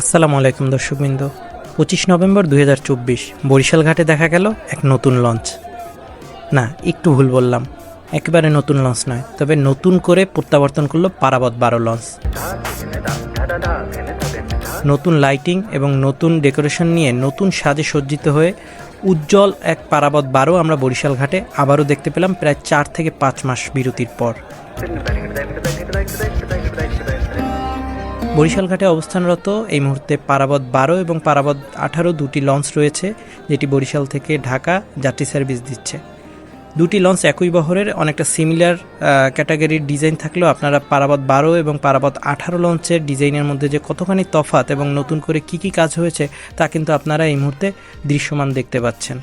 আসসালামু আলাইকুম দর্শকবৃন্দ। পঁচিশ নভেম্বর দু হাজার চব্বিশ বরিশাল ঘাটে দেখা গেল এক নতুন লঞ্চ। না, একটু ভুল বললাম। একেবারে নতুন লঞ্চ নয়, তবে নতুন করে প্রত্যাবর্তন করল পারাবত বারো লঞ্চ। নতুন লাইটিং এবং নতুন ডেকোরেশন নিয়ে নতুন সাজে সজ্জিত হয়ে উজ্জ্বল এক পারাবত বারো আমরা বরিশাল ঘাটে আবারও দেখতে পেলাম প্রায় চার থেকে পাঁচ মাস বিরতির পর। বরিশাল ঘাটে অবস্থানরত এই মুহূর্তে পারাবত বারো এবং পারাবত আঠারো দুটি লঞ্চ রয়েছে, যেটি বরিশাল থেকে ঢাকা যাত্রী সার্ভিস দিচ্ছে। দুটি লঞ্চ একই বহরের, অনেকটা সিমিলার ক্যাটাগরির ডিজাইন থাকলেও আপনারা পারাবত বারো এবং পারাবত আঠারো লঞ্চের ডিজাইনের মধ্যে যে কতখানি তফাত এবং নতুন করে কি কি কাজ হয়েছে তা কিন্তু আপনারা এই মুহূর্তে দৃশ্যমান দেখতে পাচ্ছেন।